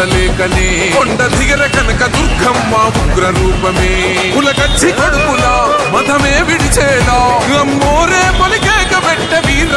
చూడలేకనే. కొండ దిగర కనక దుర్గమ్మ ఉగ్ర రూపమే కులకచ్చి కడుపులా మతమే విడిచేలా. అమ్మోరే పలికేక పెట్ట వీర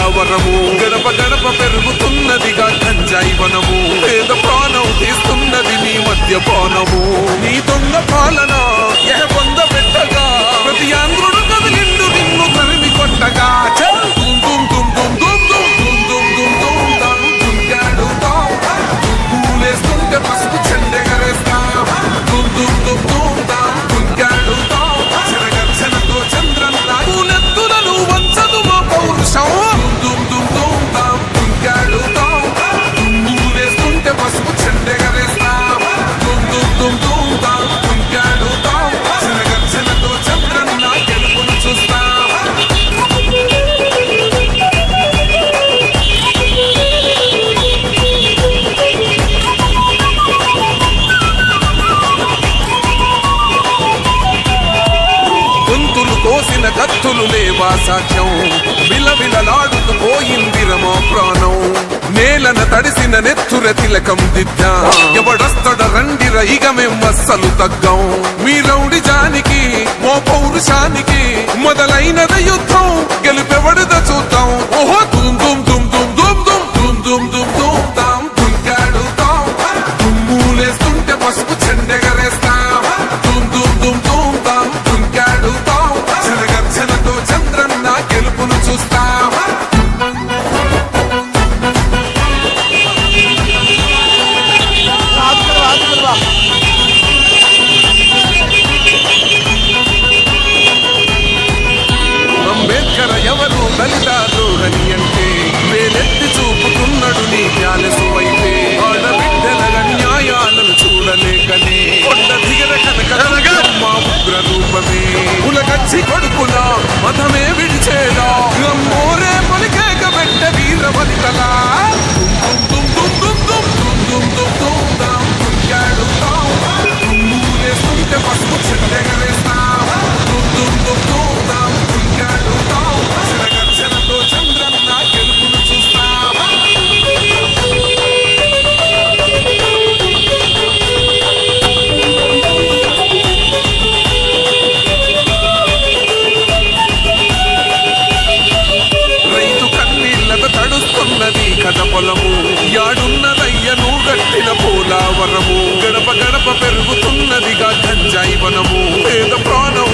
పోలావరము గడప గడప పెరుగుతున్నదిగా గంజాయి వనము పేద ప్రాణం తీస్తున్నది నీ మద్యపానము. నీ దొంగ పాలన ఎహ పొంద పెట్టగా ప్రతి ఆంధ్రుడు కోసిన కత్తులు లేవా సాక్ష్యం విలవిలలాడుతూ పోయింది రమా ప్రాణం. నేలన తడిసిన నెత్తుర తిలకం దిద్దా. ఎవడొస్తడ రండిర ఇక మేం వస్సలు తగ్గం. మీ రౌడి జానికి మో పౌరుషానికి మొదలైనద శంకర ఎవరు? దళితారు అని అంటే వేలెత్తి చూపుతున్నాడు నీ జ్ఞాన సువైతే నాటిన పోలావరము గడప గడప పెరుగుతున్నదిగా గంజాయి వనము. పేద ప్రాణం